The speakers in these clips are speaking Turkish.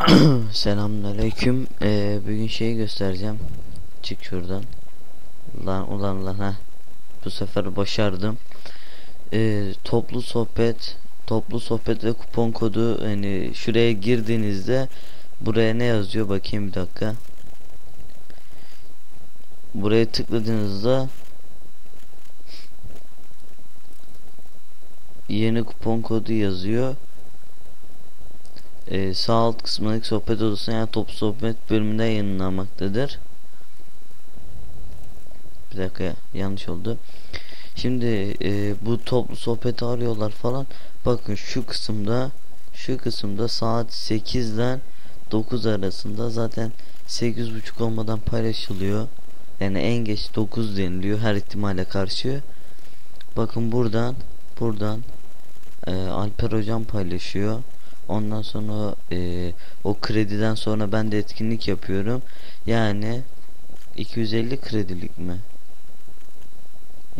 Selamünaleyküm. Ee, bugün şeyi göstereceğim. Çık şuradan. Lan ulan lan ha. Bu sefer başardım. Ee, toplu sohbet, toplu sohbet ve kupon kodu hani şuraya girdiğinizde buraya ne yazıyor bakayım bir dakika. Buraya tıkladığınızda yeni kupon kodu yazıyor e, sağ alt kısmındaki sohbet odasına yani top sohbet bölümünde yayınlanmaktadır. Bir dakika ya, yanlış oldu. Şimdi e, bu toplu sohbeti arıyorlar falan. Bakın şu kısımda şu kısımda saat 8 ile 9 arasında zaten 8.30 olmadan paylaşılıyor. Yani en geç 9 deniliyor her ihtimale karşı. Bakın buradan buradan e, Alper hocam paylaşıyor. Ondan sonra e, o krediden sonra ben de etkinlik yapıyorum. Yani 250 kredilik mi?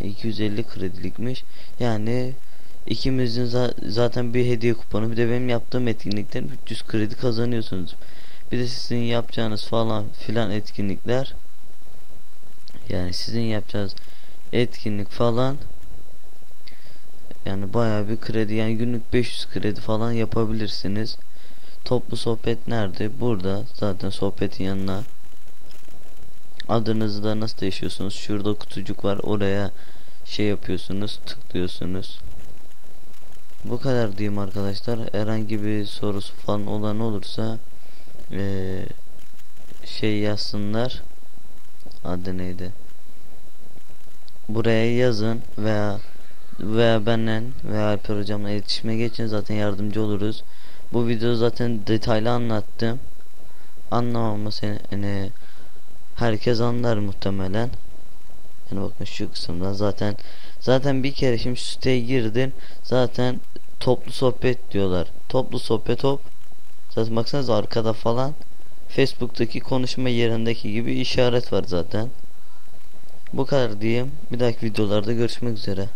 250 kredilikmiş. Yani ikimizin za zaten bir hediye kuponu bir de benim yaptığım etkinlikten 300 kredi kazanıyorsunuz. Bir de sizin yapacağınız falan filan etkinlikler yani sizin yapacağınız etkinlik falan yani bayağı bir kredi yani günlük 500 kredi falan yapabilirsiniz. Toplu sohbet nerede? Burada zaten sohbetin yanına adınızı da nasıl değişiyorsunuz? Şurada kutucuk var. Oraya şey yapıyorsunuz, tıklıyorsunuz. Bu kadar diyeyim arkadaşlar. Herhangi bir sorusu falan olan olursa ee, şey yazsınlar. Adı neydi? Buraya yazın veya veya benden veya Alper hocamla iletişime geçin zaten yardımcı oluruz. Bu video zaten detaylı anlattım. Anlamama seni yani herkes anlar muhtemelen. Yani bakın şu kısımdan zaten zaten bir kere şimdi siteye girdin zaten toplu sohbet diyorlar. Toplu sohbet hop. Zaten baksanız arkada falan Facebook'taki konuşma yerindeki gibi işaret var zaten. Bu kadar diyeyim. Bir dahaki videolarda görüşmek üzere.